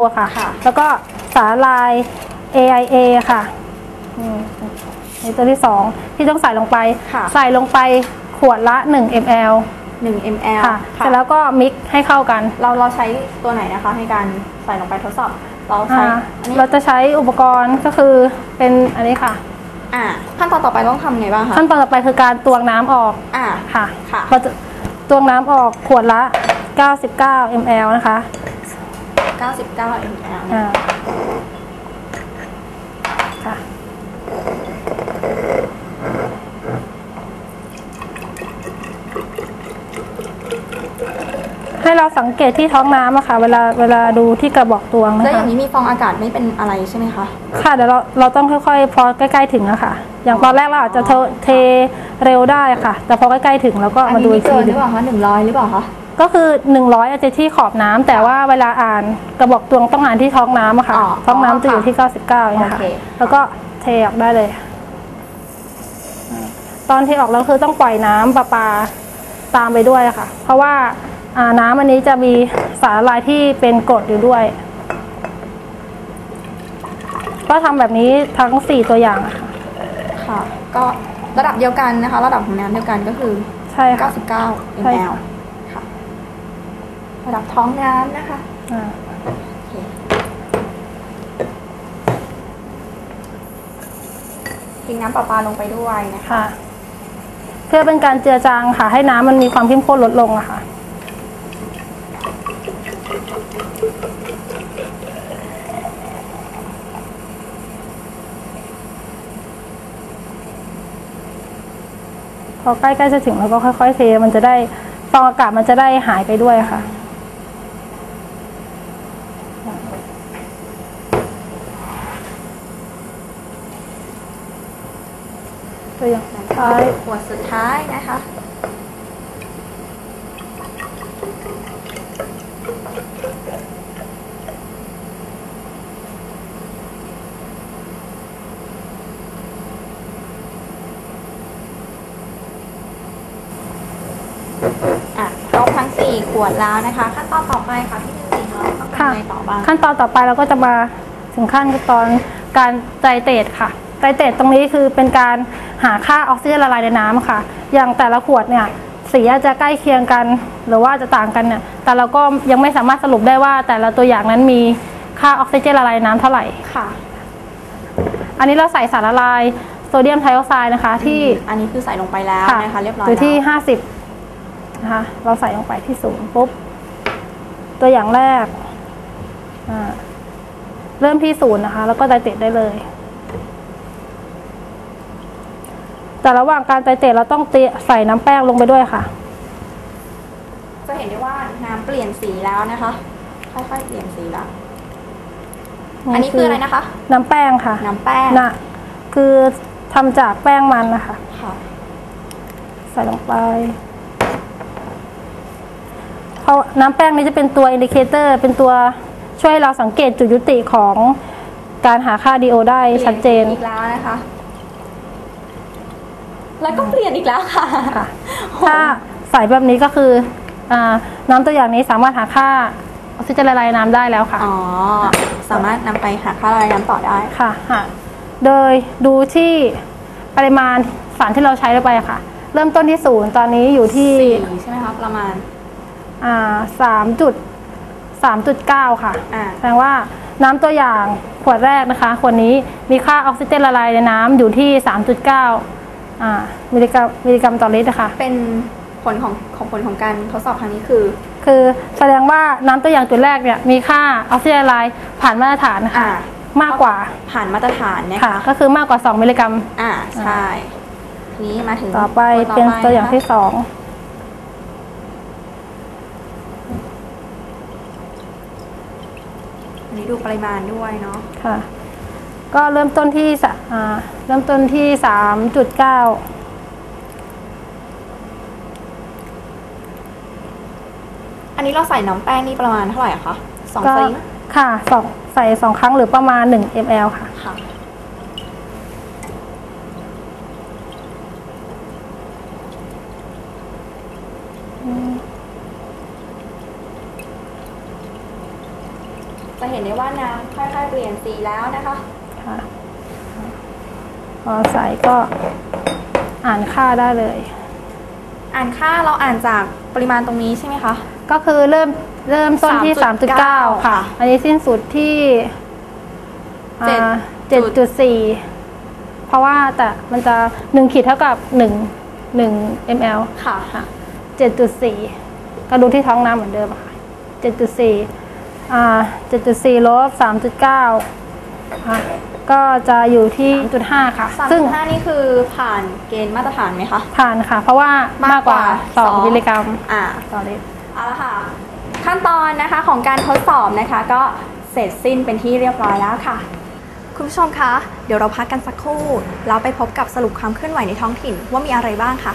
ตัวค่ะค่ะ แล้วก็สาลาย AIA ค่ะอืมนี่ตัวที่สองที่ต้องใส่ลงไปค่ะใส่ลงไปขวดละ 1 ml 1 ml ค่ะเสร็จแล้วก็มิกซ์ให้เข้ากัน เราเราใช้ตัวไหนนะคะในการใส่ลงไปทดสอบ เราใช้อ่าอันนี้เราจะใช้อุปกรณ์ก็คือเป็นอันนี้ค่ะอ่าขั้นตอนต่อไปต้องทำไงบ้างคะขั้นตอนต่อไปคือการตวงน้ำออกอ่าค่ะค่ะเราจะตวงน้ำออกขวดละ 99 ml นะคะ 99 ml อ่าค่ะให้เราสังเกตที่ท้องน้ำอะค่ะ เวลาเวลาดูที่กระบอกตวงนะแล้วอคะย่างนี้มีฟองอากาศไม่เป็นอะไรใช่ไหมคะ ค่ะเดี๋ยวเราเราต้องค่อยๆพอใกล้ๆถึงอะค่ะ อย่างตอนแรกเราอาจจะเทเทเร็วได้ค่ะ แต่พอใกล้ๆถึงเราก็อันมานี้ดูมีอีกเกิทีนหหนึรืองเปล่าคะ100หรือเปล่าคะก็คือ 100อาจจะที่ขอบน้ำแต่ว่าเวลาอ่านกระบอกตวงต้องอ่านที่ท้องน้ำอะค่ะอ๋อท้องน้ำจะอยู่ที่ 99เองค่ะโอเคแล้วก็เทออกได้เลย ตอนเทออกแล้วคือต้องปล่อยน้ำประปาตามไปด้วยค่ะ เพราะว่าอ่าน้ำอันนี้จะมีสารละลายที่เป็นกรดอยู่ด้วย ก็ทำแบบนี้ทั้ง 4 ตัวอย่างอะค่ะ ค่ะ ก็ระดับเดียวกันนะคะ ระดับของน้ำเดียวกันก็คือใช่ค่ะ 99 ใช่ ml ค่ะ ระดับท้องน้ำนะคะ อ่าโอเคทิ้งน้ำประปาลงไปด้วยนะคะ ค่ะ เพื่อเป็นการเจือจางค่ะ ให้น้ำมันมีความเข้มข้นลดลงอะค่ะ พอใกล้ๆจะถึงเราก็ค่อยๆเทมันจะได้ฟองอากาศมันจะได้หายไปด้วยค่ะตัวอย่างสุดท้ายขวดสุดท้ายนะคะอะครบทั้ง 4 ข วดแล้วนะคะ ขั้นตอนต่อไปค่ะพี่หนึ่งเราต้องทำยังไงต่อบ้างขั้นตอนต่อไปเราก็จะมาถึงขั้นตอนการไตรเตรตค่ะไตรเตรตตรงนี้คือเป็นการหาค่าออกซิเจนละลายในน้ำค่ะ อย่างแต่ละขวดเนี่ยสีอาจจะใกล้เคียงกันหรือว่าจะต่างกันเนี่ยแต่เราก็ยังไม่สามารถสรุปได้ว่า แต่ละตัวอย่างนั้นมีค่าออกซิเจนละลายในน้ำเท่าไหร่ค่ะ อันนี้เราใส่สารละลายโซเดียมไทออกไซด์นะคะ ที่อันนี้คือใส่ลงไปแล้วค่ะนะคะเรียบร้อยอยู่ที่แล้วห้าสิบ นะคะเราใส่ลงไปที่ศูนย์ปุ๊บ ตัวอย่างแรกอ่าเริ่มที่ศูนย์นะคะ แล้วก็ไตรเตรดได้เลย แต่ระหว่างการไตรเตรดเราต้องเตะใส่น้ำแป้งลงไปด้วยค่ะ จะเห็นได้ว่าน้ำเปลี่ยนสีแล้วนะคะ ค่อยๆเปลี่ยนสีแล้ว อันนี้คืออะไรนะคะ น้ำแป้งค่ะ น้ำแป้งนะคือทำจากแป้งมันนะคะ ค่ะ ใส่ลงไป เพราะน้ำแป้งนี้จะเป็นตัวอินดิเคเตอร์เป็นตัวช่วยให้เราสังเกตจุดยุติของการหาค่าดีโอได้ชัดเจนปลี่ยสีอีกแล้วนะคะ แล้วก็เปลี่ยนอีกแล้วค่ะค่ะถ้าใส่แบบนี้ก็คืออาน้ำตัวอย่างนี้สามารถหาค่าออกซิเจนละลายในน้ำได้แล้วค่ะ อ๋อ สามารถนำไปหาค่าระบายน้ำต่อได้ค่ะค่ะโดยดูที่ปริมาณสารที่เราใช้ลงไปค่ะ เริ่มต้นที่ศูนย์ตอนนี้อยู่ที่สี่ใช่ไหมคะประมาณอ่า สามจุดสามจุดเก้าค่ะแสดงว่าน้ำตัวอย่างขวดแรกนะคะขวดนี้มีค่าออกซิเจนละลายในน้ำอยู่ที่ 3.9อ่ามิลลิกรัมมิลลิกรัมต่อลิตรนะคะเป็นผลของของผลของการทดสอบครั้งนี้คือ คือแสดงว่าน้ำตัวอย่างจุดแรกเนี่ยมีค่าออกซิเจนละลายผ่านมาตรฐานะคะ่ะมากกว่าผ่านมาตรฐานเนี่ยค่ะก็คือมากกว่าสองมิลลิกรัม อ่าใช่ทีนี้มาถึงต่อไปเป็นตัวอย่างที่สอง ดูปริมาณด้วยเนาะค่ะ ก็เริ่มต้นที่สะอ่าเริ่มต้นที่3.9อันนี้เราใส่น้ำแป้งนี่ประมาณเท่าไหร่อะคะสองก็ซิงค่ะสองใส่สองครั้งหรือประมาณ1 ml ค่ะ ค่ะ จะเห็นได้ว่าน้ำค่อยๆเปลี่ยนสีแล้วนะคะค่ะพอใส่ก็อ่านค่าได้เลย อ่านค่าเราอ่านจากปริมาณตรงนี้ใช่ไหมคะ ก็คือเริ่มเริ่มต้นที่ 3.9 3.9ค่ะ อันนี้สิ้นสุดที่เจ็ดเจ็ดจุดสี่เพราะว่าแต่มันจะหนึ่งขีดเท่ากับหนึ่งหนึ่ง ml ค่ะค่ะเจ็ดจุดสี่ก็ดูที่ท้องน้ำเหมือนเดิมค่ะเจ็ดจุดสี่ อ่าเจ็ดจุดสี่ลบสามจุดเก้าค่ะก็จะอยู่ที่จุดห้าค่ะ ซึ่ซึ่งงห้านี่คือผ่านเกณฑ์มาตรฐานไหมคะทานค่ะ เพราะว่ามากกว่าสอง2มิลลิกรัมอ่า ต่อลิตร เอาละค่ะ ขั้นตอนนะคะของการทดสอบนะคะ ก็เสร็จสิ้นเป็นที่เรียบร้อยแล้วค่ะ คุณผู้ชมคะ เดี๋ยวเราพักกันสักครู่ แล้วไปพบกับสรุปความเคลื่อนไหวในท้องถิ่นว่ามีอะไรบ้างค่ะ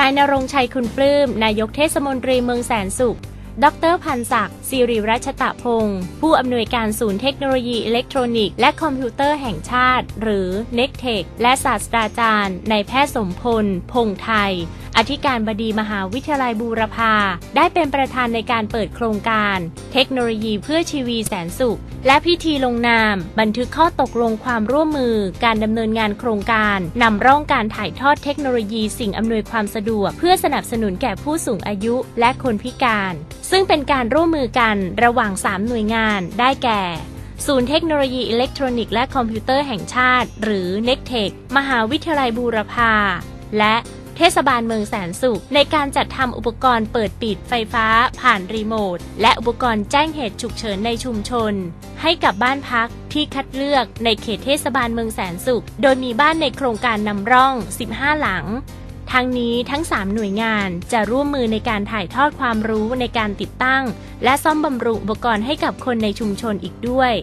นายนรงชัยคุณปลื้ม นายกเทศมนตรีเมืองแสนสุข ดรพันศักดิ์สิริรัชตะพงศ์ผู้อำนวยการศูนย์เทคโนโลยีอิเล็กทรอนิกส์และคอมพิวเตอร์แห่งชาติ หรือ n e c t e c h และศาสตราจารย์นายแพทย์สมพล พงษ์ไทย อธิการบดีมหาวิทยาลัยบูรพา ได้เป็นประธานในการเปิดโครงการ เทคโนโลยีเพื่อชีวีแสนสุข และพิธีลงนาม บันทึกข้อตกลงความร่วมมือ การดำเนินงานโครงการนำร่องการถ่ายทอดเทคโนโลยีสิ่งอำนวยความสะดวก เพื่อสนับสนุนแก่ผู้สูงอายุและคนพิการ ซึ่งเป็นการร่วมมือกันระหว่าง 3 หน่วยงานได้แก่ศูนย์เทคโนโลยีอิเล็กทรอนิกส์และคอมพิวเตอร์แห่งชาติ หรือ n e c t e c h มหาวิทยาลัยบูรพา และ เทศบาลเมืองแสนสุข ในการจัดทำอุปกรณ์เปิดปิดไฟฟ้า ผ่านรีโมท และอุปกรณ์แจ้งเหตุฉุกเฉินในชุมชน ให้กับบ้านพักที่คัดเลือกในเขตเทศบาลเมืองแสนสุข โดยมีบ้านในโครงการนำร่อง 15 หลังทั้งนี้ทั้ง 3 หน่วยงานจะร่วมมือในการถ่ายทอดความรู้ในการติดตั้ง และซ่อมบำรุงอุปกรณ์ให้กับคนในชุมชนอีกด้วย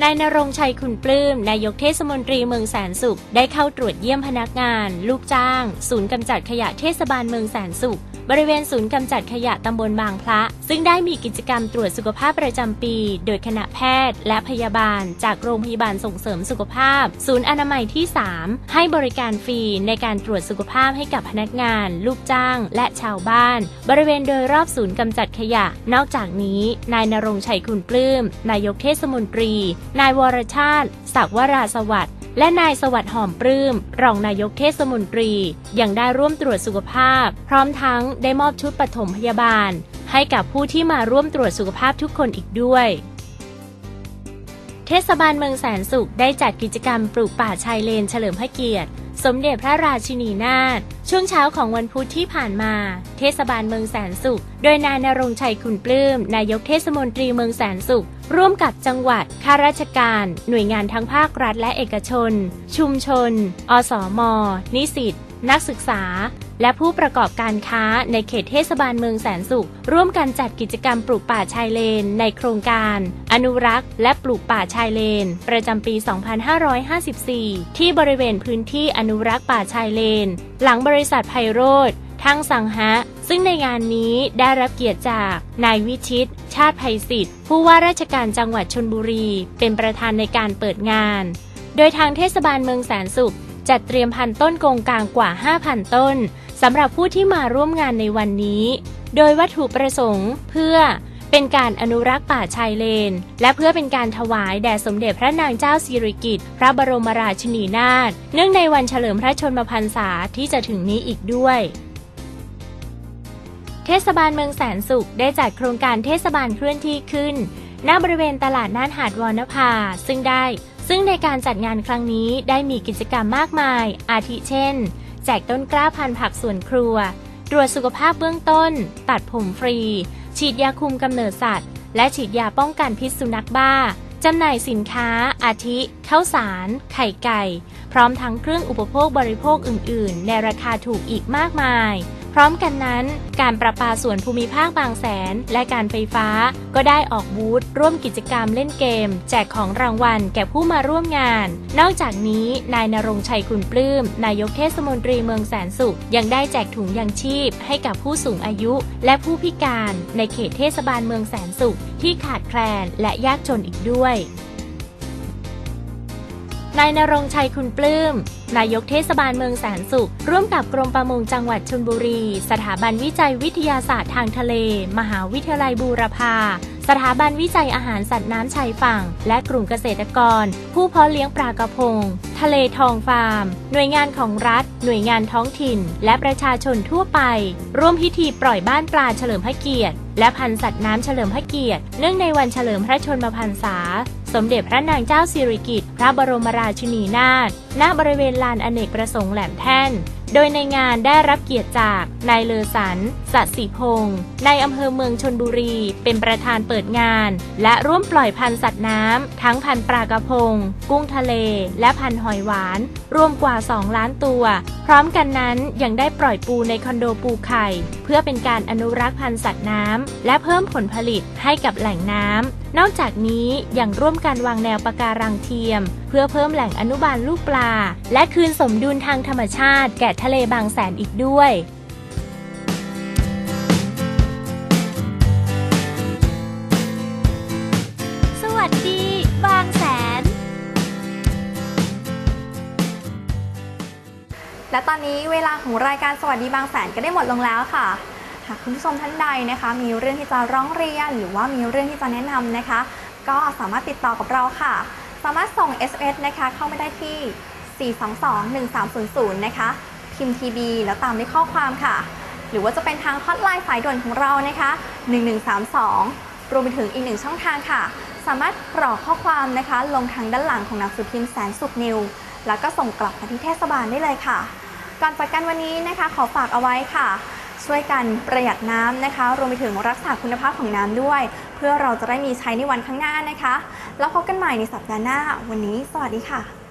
นายนรงชัยคุณปลื้ม นายกเทศมนตรีเมืองแสนสุข ได้เข้าตรวจเยี่ยมพนักงาน ลูกจ้าง ศูนย์กำจัดขยะเทศบาลเมืองแสนสุข บริเวณศูนย์กำจัดขยะตำบลบางพระ ซึ่งได้มีกิจกรรมตรวจสุขภาพประจำปี โดยคณะแพทย์ และพยาบาล จากโรงพยาบาลส่งเสริมสุขภาพ ศูนย์อนามัยที่ 3 ให้บริการฟรีในการตรวจสุขภาพให้กับพนักงาน ลูกจ้าง และชาวบ้าน บริเวณโดยรอบศูนย์กำจัดขยะ นอกจากนี้ นายนรงชัยคุณปลื้ม นายกเทศมนตรีนายวรชาติ ศักวราสวัสดิ์และนายสวัสดิ์หอมปลื้ม รองนายกเทศมนตรี ยังได้ร่วมตรวจสุขภาพ พร้อมทั้งได้มอบชุดปฐมพยาบาล ให้กับผู้ที่มาร่วมตรวจสุขภาพทุกคนอีกด้วย เทศบาลเมืองแสนสุขได้จัดกิจกรรมปลูกป่าชายเลนเฉลิมพระเกียรติ สมเด็จพระราชินีนาถช่วงเช้าของวันพุธที่ผ่านมา เทศบาลเมืองแสนสุข โดยนายนรงชัยคุณปลื้ม นายกเทศมนตรีเมืองแสนสุข ร่วมกับจังหวัด ข้าราชการ หน่วยงานทั้งภาครัฐและเอกชน ชุมชน อสมนิสิต นักศึกษา และผู้ประกอบการค้าในเขตเทศบาลเมืองแสนสุข ร่วมกันจัดกิจกรรมปลูกป่าชายเลน ในโครงการ อนุรักษ์ และปลูกป่าชายเลน ประจำปี 2554 ที่บริเวณพื้นที่อนุรักษ์ป่าชายเลน หลังบริษัทไพโรธทั้งสังหะ ซึ่งในงานนี้ได้รับเกียรติจาก นายวิชิต ชาติภัยศิษฐ์ผู้ว่าราชการจังหวัดชนบุรี เป็นประธานในการเปิดงาน โดยทางเทศบาลเมืองแสนสุขจัดเตรียมพันต้นโกงกลางกว่า 5,000 ต้น สำหรับผู้ที่มาร่วมงานในวันนี้ โดยวัตถุประสงค์เพื่อเป็นการอนุรักษ์ป่าชายเลน และเพื่อเป็นการถวายแด่สมเด็จพระนางเจ้าสิริกิติ์พระบรมราชินีนาถเนื่องในวันเฉลิมพระชนมพรรษาที่จะถึงนี้อีกด้วย เทศบาลเมืองแสนสุขได้จัดโครงการเทศบาลเคลื่อนที่ขึ้น ณบริเวณตลาดน่านหาดวอนภา ซึ่งได้ ซึ่งในการจัดงานครั้งนี้ได้มีกิจกรรมมากมาย อาทิเช่น แจกต้นกล้าพันธุ์ผักสวนครัว ตรวจสุขภาพเบื้องต้น ตัดผมฟรี ฉีดยาคุมกำเนิดสัตว์ และฉีดยาป้องกันพิษสุนัขบ้าจำหน่ายสินค้า อาทิ ข้าวสาร ไข่ไก่ พร้อมทั้งเครื่องอุปโภคบริโภคอื่น ๆ ในราคาถูกอีกมากมาย พร้อมกันนั้น การประปาส่วนภูมิภาคบางแสน และการไฟฟ้าก็ได้ออกบูธร่วมกิจกรรมเล่นเกม แจกของรางวัลแก่ผู้มาร่วมงาน นอกจากนี้นายนรงชัยคุณปลื้ม นายกเทศมนตรีเมืองแสนสุข ยังได้แจกถุงยางชีพ ให้กับผู้สูงอายุ และผู้พิการในเขตเทศบาลเมืองแสนสุข ที่ขาดแคลนและยากจนอีกด้วยนายนรงชัยคุณปลื้ม นายกเทศบาลเมืองแสนสุข ร่วมกับกรมประมงจังหวัดชลบุรี สถาบันวิจัยวิทยาศาสตร์ทางทะเล มหาวิทยาลัยบูรพาสถาบันวิจัยอาหารสัตว์น้ำชายฝั่ง และกลุ่มเกษตรกร ผู้เพาะเลี้ยงปลากระพง ทะเลทองฟาร์ม หน่วยงานของรัฐ หน่วยงานท้องถิ่น และประชาชนทั่วไป ร่วมพิธีปล่อยบ้านปลาเฉลิมพระเกียรติ และพันสัตว์น้ำเฉลิมพระเกียรติ เนื่องในวันเฉลิมพระชนมพรรษา สมเด็จพระนางเจ้าสิริกิติ์พระบรมราชินีนาถณบริเวณลานอเนกประสงค์แหลมแท่น โดยในงานได้รับเกียรติจากนายเลอสันสัตย์ศรีพงศ์นายอำเภอเมืองชนบุรี เป็นประธานเปิดงาน และร่วมปล่อยพันธุ์สัตว์น้ำ ทั้งพันธุ์ปลากระพง กุ้งทะเล และพันธุ์หอยหวาน รวมกว่า 2 ล้านตัว พร้อมกันนั้นยังได้ปล่อยปูในคอนโดปูไข่ เพื่อเป็นการอนุรักษ์พันธุ์สัตว์น้ำและเพิ่มผลผลิตให้กับแหล่งน้ำ นอกจากนี้ยังร่วมกันวางแนวปะการังเทียม เพื่อเพิ่มแหล่งอนุบาลลูกปลา และคืนสมดุลทางธรรมชาติ แก่ทะเลบางแสนอีกด้วยสวัสดี บางแสน และตอนนี้เวลาของรายการสวัสดีบางแสนก็ได้หมดลงแล้วค่ะากคุณผู้ชมท่านใดนะคะ มีเรื่องที่จะร้องเรียน หรือว่ามีเรื่องที่จะแนะนำนะคะ ก็สามารถติดต่อกับเราค่ะ สามารถส่ง SMS นะคะเข้ามาได้ที่ 422-1300 นะคะ พิมพ์ TB แล้วตามด้วยข้อความค่ะ หรือว่าจะเป็นทางฮอตไลน์สายด่วนของเรานะคะ 1132 รวมไปถึงอีกหนึ่งช่องทางค่ะ สามารถกรอกข้อความนะคะ ลงทางด้านหลังของหนังสือพิมพ์แสนสุขนิวแล้วก็ส่งกลับมาที่เทศบาลได้เลยค่ะ ก่อนจากกันวันนี้นะคะ ขอฝากเอาไว้ค่ะ ช่วยกันประหยัดน้ำนะคะ รวมไปถึงรักษาคุณภาพของน้ำด้วย เพื่อเราจะได้มีใช้ในวันข้างหน้านะคะ แล้วพบกันใหม่ในสัปดาห์หน้า วันนี้ สวัสดีค่ะ